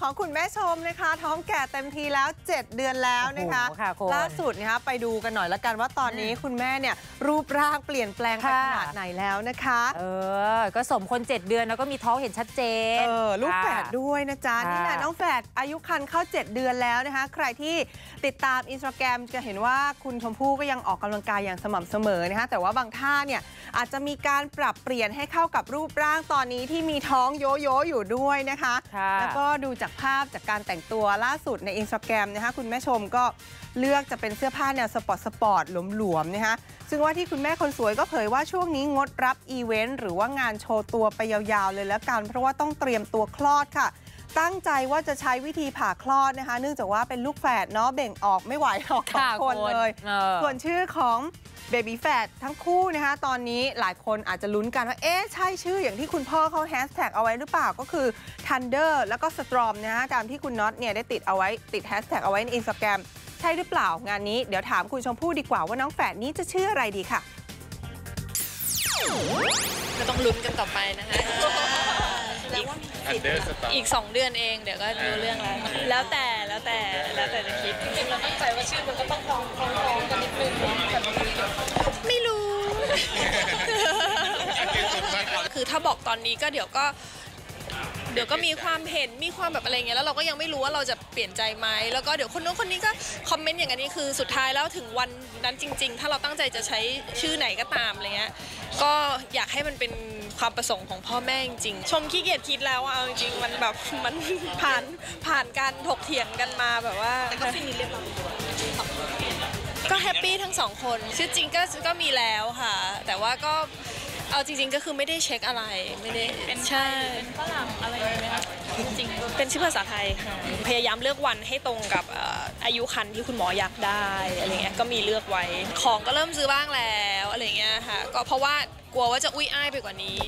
ของคุณแม่ชมนะคะ ท้องแก่เต็มทีแล้ว 7 เดือนแล้วนะคะโอ้โหค่ะคุณล่าสุดนะคะไปดูกันหน่อยละกันว่าตอนนี้คุณแม่เนี่ยรูปร่างเปลี่ยนแปลงไปค่ะขนาดไหนแล้วนะคะ เออ ก็สมคน 7 เดือนแล้วก็มีท้องเห็นชัดเจน เออ ลูกแฝดค่ะด้วยนะจ๊ะค่ะนี่แหละน้องแฝดอายุคันเข้า 7 เดือนแล้วนะคะ ใครที่ติดตามอินสตาแกรมจะเห็นว่าคุณชมพู่ก็ยังออกกำลังกายอย่างสม่ำเสมอนะคะแต่ว่าบางท่าเนี่ยอาจจะมีการปรับเปลี่ยนให้เข้ากับรูปร่างตอนนี้ที่มีท้องโยโย่อยู่ด้วยนะคะค่ะแล้วก็ดูจากภาพจากการแต่งตัวล่าสุดในอินสตาแกรมนะคะคุณแม่ชมก็เลือกจะเป็นเสื้อผ้าแนวสปอร์ตสปอร์ตหลวมๆนะคะซึ่งว่าที่คุณแม่คนสวยก็เผยว่าช่วงนี้งดรับอีเวนต์หรือว่างานโชว์ตัวไปยาวๆเลยแล้วกันเพราะว่าต้องเตรียมตัวคลอดค่ะ ตั้งใจว่าจะใช้วิธีผ่าคลอดนะคะ เนื่องจากว่าเป็นลูกแฝดเนาะเบ่งออกไม่ไหวหรอกสองค่ะคนคุณเลยเออส่วนชื่อของเบบีแฝดทั้งคู่นะคะตอนนี้หลายคนอาจจะลุ้นกันว่า เอ๊ะ ใช่ชื่ออย่างที่คุณพ่อเขาแฮชแท็กเอาไว้หรือเปล่าก็คือ Thunder แล้วก็ Storm นะฮะตามที่คุณน็อตเนี่ยได้ติดเอาไว้ติดแฮชแท็กเอาไว้ในอินสตาแกรมใช่หรือเปล่างานนี้ เดี๋ยวถามคุณชมพู่ดีกว่าว่าน้องแฝดนี้จะชื่ออะไรดีค่ะ ก็ต้องลุ้นกันต่อไปนะคะอีก อันเดอร์สตาร์อีก 2 เดือนเองเดี๋ยวก็รู้เรื่องแล้ว แล้วแต่แล้วแต่แล้วแต่จะคิดจริงๆเราตั้งใจว่าชื่อมันก็ต้องคล้องคล้องคล้องกันนิดนึงแต่มันไม่รู้ คือถ้าบอกตอนนี้ก็เดี๋ยวก็ เดี๋ยวก็มีความเห็นมีความแบบอะไรเงี้ยแล้วเราก็ยังไม่รู้ว่าเราจะเปลี่ยนใจไหมแล้วก็เดี๋ยวคนนู้นคนนี้ก็คอมเมนต์อย่างนี้คือสุดท้ายแล้วถึงวันนั้นจริง ๆ ถ้าเราตั้งใจจะใช้ชื่อไหนก็ตามอะไรเงี้ยก็อยากให้มันเป็นความประสงค์ของพ่อแม่จริงๆชมขี้เกียจคิดแล้วอะเอาจริงๆมันแบบมันผ่านผ่านการถกเถียงกันมาแบบว่าแต่ก็ฟินิเรียบร้อย ก็แฮปปี้ทั้งสองคนชื่อจริงก็ก็มีแล้วค่ะ แต่ว่าก็เอาจริง ๆ ก็คือไม่ได้เช็คอะไรไม่ได้ใช่ฝรั่งอะไรอย่างเงี้ยไหมคะจริงเป็นชื่อภาษาไทยค่ะพยายามเลือกวันให้ตรงกับเอ่ออายุคันที่คุณหมออยากได้อะไรเงี้ยก็มีเลือกไว้ของก็เริ่มซื้อบ้างแล้วอะไรเงี้ยค่ะก็เพราะว่ากลัวว่าจะอุ้ยอ้ายไปกว่านี้